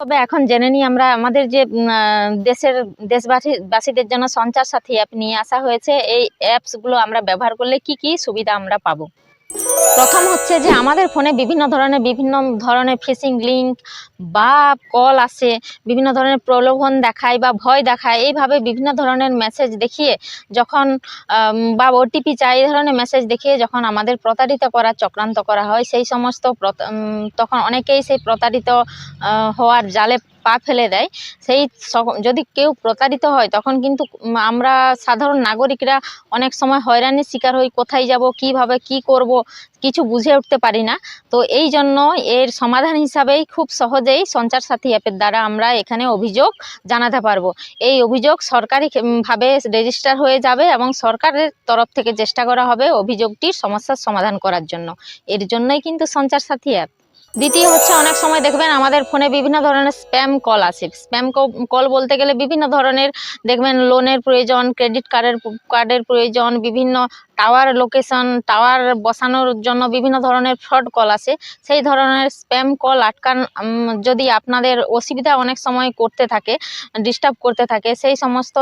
তবে এখন জেনে নিই আমরা, আমাদের যে দেশের দেশবাসী, বাসীদের জন্য সঞ্চার সাথী অ্যাপ নিয়ে আসা হয়েছে। এই অ্যাপসগুলো আমরা ব্যবহার করলে কি কি সুবিধা আমরা পাবো? প্রথম হচ্ছে যে আমাদের ফোনে বিভিন্ন ধরনের বিভিন্ন ধরনের ফিশিং লিঙ্ক বা কল আসে, বিভিন্ন ধরনের প্রলোভন দেখায় বা ভয় দেখায়, এইভাবে বিভিন্ন ধরনের মেসেজ দেখিয়ে যখন বা ওটিপি চাই, এই ধরনের মেসেজ দেখিয়ে যখন আমাদের প্রতারিত করার চক্রান্ত করা হয়, সেই সমস্ত তখন অনেকেই সেই প্রতারিত হওয়ার জালে পা ফেলে দেয়, সেই যদি কেউ প্রতারিত হয়, তখন কিন্তু আমরা সাধারণ নাগরিকরা অনেক সময় হয়রানির শিকার হই, কোথায় যাব, কীভাবে, কি করব, কিছু বুঝে উঠতে পারি না। তো এই জন্য এর সমাধান হিসাবেই খুব সহজেই সঞ্চার সাথী অ্যাপের দ্বারা আমরা এখানে অভিযোগ জানাতে পারব। এই অভিযোগ সরকারি ভাবে রেজিস্টার হয়ে যাবে এবং সরকারের তরফ থেকে চেষ্টা করা হবে অভিযোগটির সমস্যার সমাধান করার জন্য। এর জন্যই কিন্তু সঞ্চার সাথী অ্যাপ। দ্বিতীয় হচ্ছে অনেক সময় দেখবেন আমাদের ফোনে বিভিন্ন ধরনের স্প্যাম কল আসে স্প্যাম কল বলতে গেলে বিভিন্ন ধরনের, দেখবেন লোনের প্রয়োজন ক্রেডিট কার্ডের কার্ডের প্রয়োজন, বিভিন্ন টাওয়ার লোকেশন টাওয়ার বসানোর জন্য বিভিন্ন ধরনের ফ্রড কল আসে সেই ধরনের স্প্যাম কল আটকান যদি আপনাদের অসুবিধা অনেক সময় করতে থাকে ডিস্টার্ব করতে থাকে, সেই সমস্ত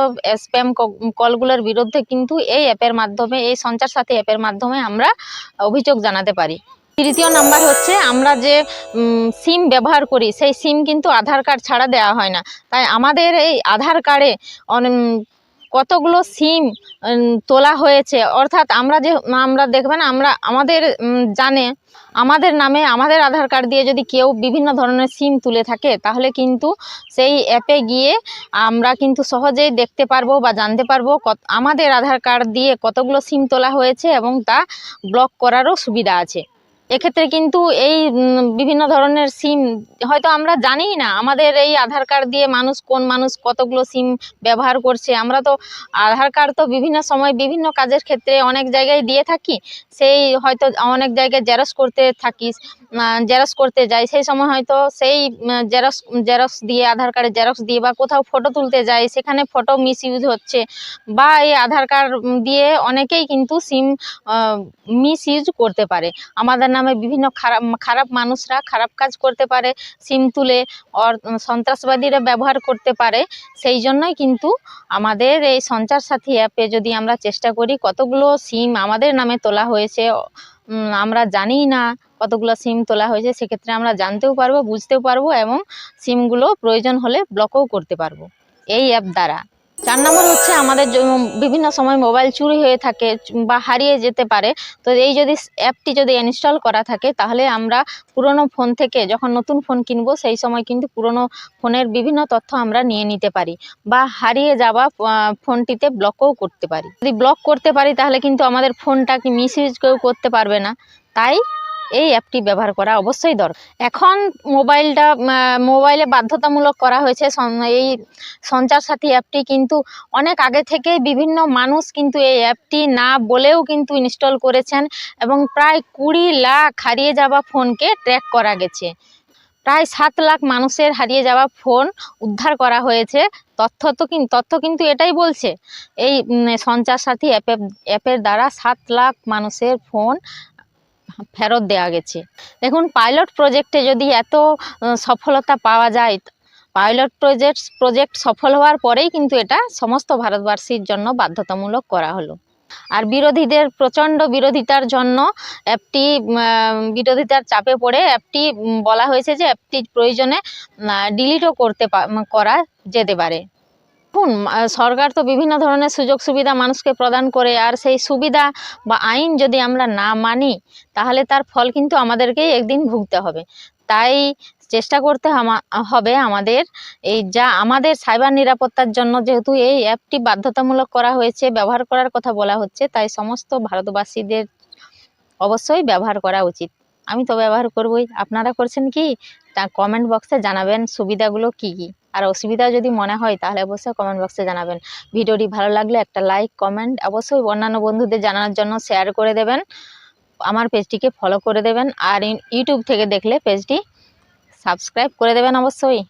স্প্যাম কলগুলোর বিরুদ্ধে কিন্তু এই অ্যাপের মাধ্যমে, এই সঞ্চার সাথী অ্যাপের মাধ্যমে আমরা অভিযোগ জানাতে পারি। তৃতীয় নাম্বার হচ্ছে আমরা যে সিম ব্যবহার করি, সেই সিম কিন্তু আধার কার্ড ছাড়া দেওয়া হয় না। তাই আমাদের এই আধার কার্ডে কতগুলো সিম তোলা হয়েছে। অর্থাৎ আমরা যে আমরা দেখবেন, আমরা, আমাদের জানে, আমাদের নামে আমাদের আধার কার্ড দিয়ে যদি কেউ বিভিন্ন ধরনের সিম তুলে থাকে, তাহলে কিন্তু সেই অ্যাপে গিয়ে আমরা কিন্তু সহজেই দেখতে পারব বা জানতে পারব আমাদের আধার কার্ড দিয়ে কতগুলো সিম তোলা হয়েছে এবং তা ব্লক করারও সুবিধা আছে। এক্ষেত্রে কিন্তু এই বিভিন্ন ধরনের সিম, হয়তো আমরা জানিই না আমাদের এই আধার কার্ড দিয়ে মানুষ কোন মানুষ কতগুলো সিম ব্যবহার করছে। আমরা তো আধার কার্ড তো বিভিন্ন সময় বিভিন্ন কাজের ক্ষেত্রে অনেক জায়গায় দিয়ে থাকি। সেই হয়তো অনেক জায়গায় জেরক্স করতে থাকি জেরক্স করতে যাই সেই সময় হয়তো সেই জেরক্স জেরক্স দিয়ে আধার কার্ডে জেরক্স দিয়ে বা কোথাও ফটো তুলতে যাই সেখানে ফটো মিস ইউজ হচ্ছে বা এই আধার কার্ড দিয়ে অনেকেই কিন্তু সিম মিস ইউজ করতে পারে। আমাদের নামে বিভিন্ন খারাপ খারাপ মানুষরা খারাপ কাজ করতে পারে সিম তুলে অর সন্ত্রাসবাদীরা ব্যবহার করতে পারে, সেই জন্যই কিন্তু আমাদের এই সঞ্চার সাথী অ্যাপে যদি আমরা চেষ্টা করি, কতগুলো সিম আমাদের নামে তোলা হয়েছে আমরা জানি না কতগুলো সিম তোলা হয়েছে, সেক্ষেত্রে আমরা জানতেও পারব, বুঝতেও পারব এবং সিমগুলো প্রয়োজন হলে ব্লকও করতে পারব। এই অ্যাপ দ্বারা। চার নম্বর হচ্ছে আমাদের বিভিন্ন সময় মোবাইল চুরি হয়ে থাকে বা হারিয়ে যেতে পারে। তো এই যদি অ্যাপটি যদি ইনস্টল করা থাকে, তাহলে আমরা পুরনো ফোন থেকে যখন নতুন ফোন কিনবো, সেই সময় কিন্তু পুরনো ফোনের বিভিন্ন তথ্য আমরা নিয়ে নিতে পারি বা হারিয়ে যাওয়া ফোনটিতে ব্লকও করতে পারি। যদি ব্লক করতে পারি, তাহলে কিন্তু আমাদের ফোনটাকে মিস ইউজ কেউ করতে পারবে না। তাই এই অ্যাপটি ব্যবহার করা অবশ্যই দরকার। এখন মোবাইলটা মোবাইলে বাধ্যতামূলক করা হয়েছে। এই সঞ্চার সাথী অ্যাপটি কিন্তু অনেক আগে থেকেই বিভিন্ন মানুষ কিন্তু এই অ্যাপটি না বলেও কিন্তু ইনস্টল করেছেন এবং প্রায় কুড়ি লাখ হারিয়ে যাওয়া ফোনকে ট্র্যাক করা গেছে। প্রায় সাত লাখ মানুষের হারিয়ে যাওয়া ফোন উদ্ধার করা হয়েছে। তথ্য তো কিন্তু তথ্য কিন্তু এটাই বলছে। এই সঞ্চার সাথী অ্যাপের অ্যাপের দ্বারা সাত লাখ মানুষের ফোন ফেরত দেওয়া গেছে। দেখুন পাইলট প্রজেক্টে যদি এত সফলতা পাওয়া যায় পাইলট প্রজেক্ট প্রজেক্ট সফল হওয়ার পরেই কিন্তু এটা সমস্ত ভারতবাসীর জন্য বাধ্যতামূলক করা হলো। আর বিরোধীদের, প্রচণ্ড বিরোধিতার জন্য অ্যাপটি বিরোধিতার চাপে পড়ে অ্যাপটি বলা হয়েছে যে অ্যাপটি প্রয়োজনে ডিলিটও করতে করা যেতে পারে। দেখুন সরকার তো বিভিন্ন ধরনের সুযোগ সুবিধা মানুষকে প্রদান করে, আর সেই সুবিধা বা আইন যদি আমরা না মানি, তাহলে তার ফল কিন্তু আমাদেরকেই একদিন ভুগতে হবে। তাই চেষ্টা করতে হবে আমাদের এই যা আমাদের সাইবার নিরাপত্তার জন্য যেহেতু এই অ্যাপটি বাধ্যতামূলক করা হয়েছে, ব্যবহার করার কথা বলা হচ্ছে, তাই সমস্ত ভারতবাসীদের অবশ্যই ব্যবহার করা উচিত। আমি তো ব্যবহার করবই। আপনারা করছেন কি? তা কমেন্ট বক্সে জানাবেন সুবিধাগুলো কি কি। আর অসুবিধা যদি মনে হয় তাহলে অবশ্যই কমেন্ট বক্সে জানাবেন। ভিডিওটি ভালো লাগলে একটা লাইক কমেন্ট অবশ্যই অন্যান্য বন্ধুদের জানানোর জন্য শেয়ার করে দেবেন। আমার পেজটিকে ফলো করে দেবেন। আর ইউটিউব থেকে দেখলে পেজটি সাবস্ক্রাইব করে দেবেন অবশ্যই।